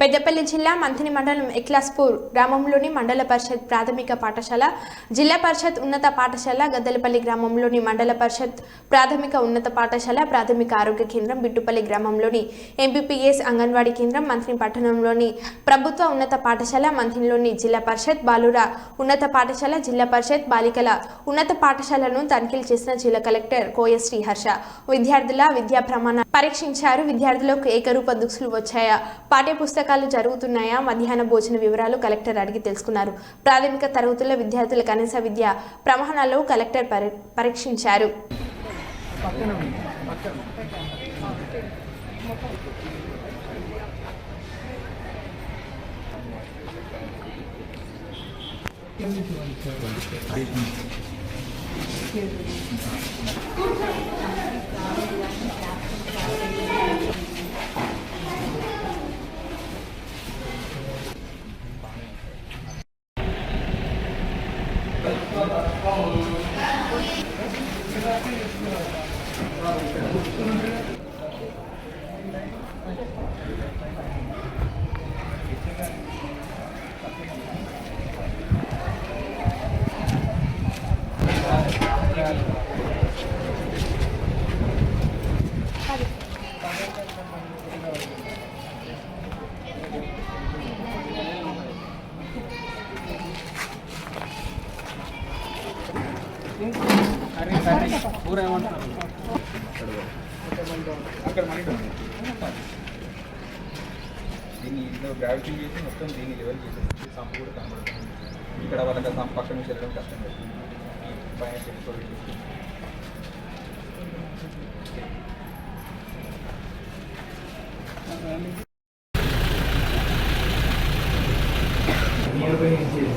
పెద్దపల్లి జిల్లా మంథని మండలం ఎక్లాస్పూర్ గ్రామంలోని మండల పరిషత్ ప్రాథమిక పాఠశాల జిల్లా పరిషత్ ఉన్నత పాఠశాల గద్దలపల్లి గ్రామంలోని మండల పరిషత్ ప్రాథమిక ఉన్నత పాఠశాల ప్రాథమిక ఆరోగ్య కేంద్రం బిట్టుపల్లి గ్రామంలోని ఎంపీపీఎస్ అంగన్వాడీ కేంద్రం మంత్రి పట్టణంలోని ప్రభుత్వ ఉన్నత పాఠశాల మంత్రిలోని జిల్లా పరిషత్ బాలుర ఉన్నత పాఠశాల జిల్లా పరిషత్ బాలికల ఉన్నత పాఠశాలను తనిఖీలు చేసిన జిల్లా కలెక్టర్ కోయ శ్రీహర్ష. విద్యార్థుల విద్యా ప్రమాణ పరీక్షించారు. విద్యార్థులకు ఏకరూప దుస్తులు వచ్చాయా? పాఠ్యపుస్తక పుస్తకాలు జరుగుతున్నాయా? మధ్యాహ్న భోజన వివరాలు కలెక్టర్ అడిగి తెలుసుకున్నారు. ప్రాథమిక తరగతుల విద్యార్థుల కనీస విద్య ప్రమాణాలు కలెక్టర్ పరీక్షించారు. Thank you. దీన్ని ఇందులో గ్రావిటీ చేసి మొత్తం దీన్ని లెవెల్ చేసేసి సంపు కూడా కనబడుతుంది ఇక్కడ వాళ్ళకి సంపు పక్క నుంచి వెళ్ళడం కష్టం అవుతుంది ఈ పైన చెప్పుకోవాలి డిలాపిటేట్ చేసి